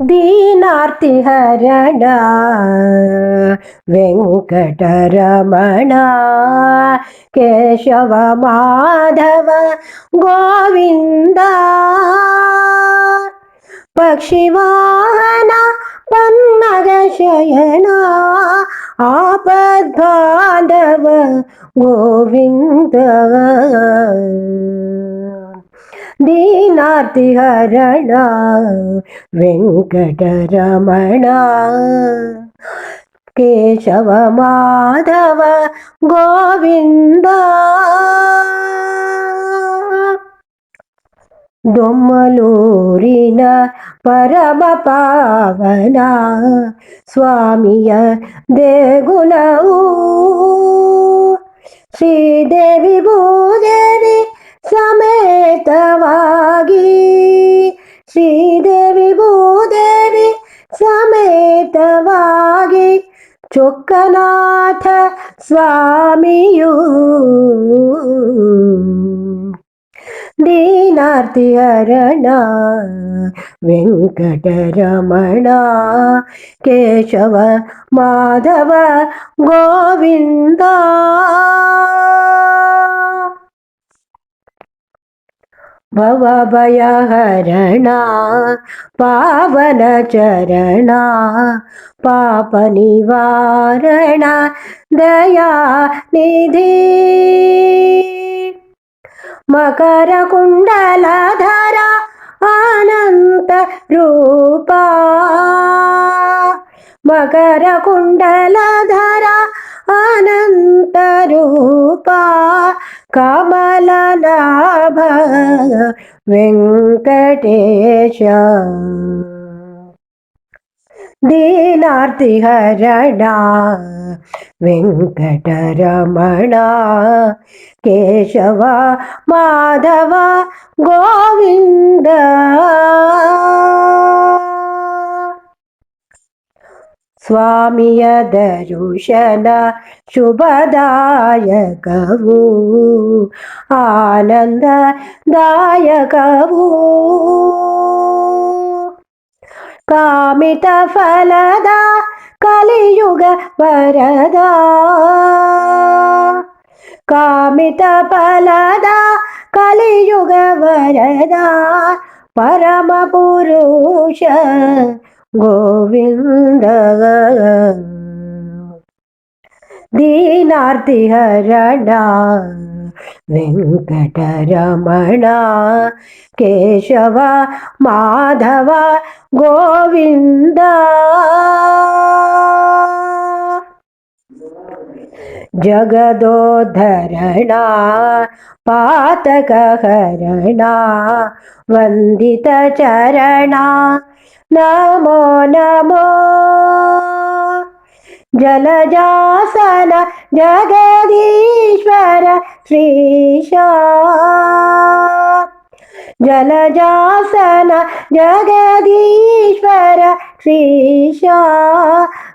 ദീനാർത്തിഹരണ വെങ്കടരമണ കേശവ മാധവ ഗോവിന്ദ പക്ഷിവാഹന പന്മകശയന ആപദ്ബാധവ ഗോവിന്ദ ಆಪದ್ಬಾಂಧವ ಗೋವಿಂದ ದೀನಾರ್ತಿ ಹರಣ ವೆಂಕಟರಮಣ ಕೇಶವ ಮಾಧವ ಗೋವಿಂದ ದೊಮ್ಮಲೂರಿನ ಪರಮ ಪಾವನ ಸ್ವಾಮಿಯ ದೇಗುಲವು ಶ್ರೀದೇವಿ ಭೂದೇವಿ ಸಮೇತವಾಗಿ ಸಮೇತವಾಗಿ ಚೊಕ್ಕನಾಥ ಸ್ವಾಮಿಯು ದೀನಾರ್ತಿ ಹರಣ ವೆಂಕಟರಮಣ ಕೇಶವ ಮಾಧವ భవభయహరణా పావన చరణా పాప నివారణ దయా నిధి మకర కుండలధర అనంత రూపా మకర కుండలధర అనంత రూపా కమలనా വെങ്കടേശ. ദീനാർത്തിഹരണ വെങ്കടരമണ. കേശവ മാധവ ഗോവിന്ദ. ಸ್ವಾಮಿಯ ದರುಶನ ಶುಭದಾಯಕವು ಆನಂದದಾಯಕವು ಕಾಮಿತ ಫಲದ ಕಲಿಯುಗ ವರದ ಕಾಮಿತ ಫಲದ ಕಲಿಯುಗ ವರದ ಪರಮ ಪುರುಷ गोविन्दग दीनार्तिहरण वेङ्कटरमणा केशव माधव गोविन्द जगदोद्धरणा पातकहरणा वन्दितचरणा नमो नमो। जलजासन जगदीश्वर श्रीशा जलजासन जगदीश्वर श्रीशा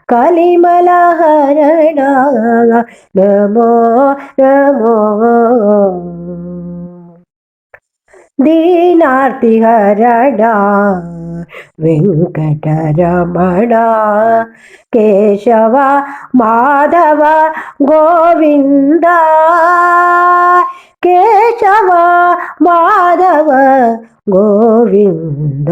कलिमलहरणा नमो नमो। దీనార్తి దీనార్తిహరడా వెంకటరమణ కేశవ మాధవ గోవింద కేశవ మాధవ గోవింద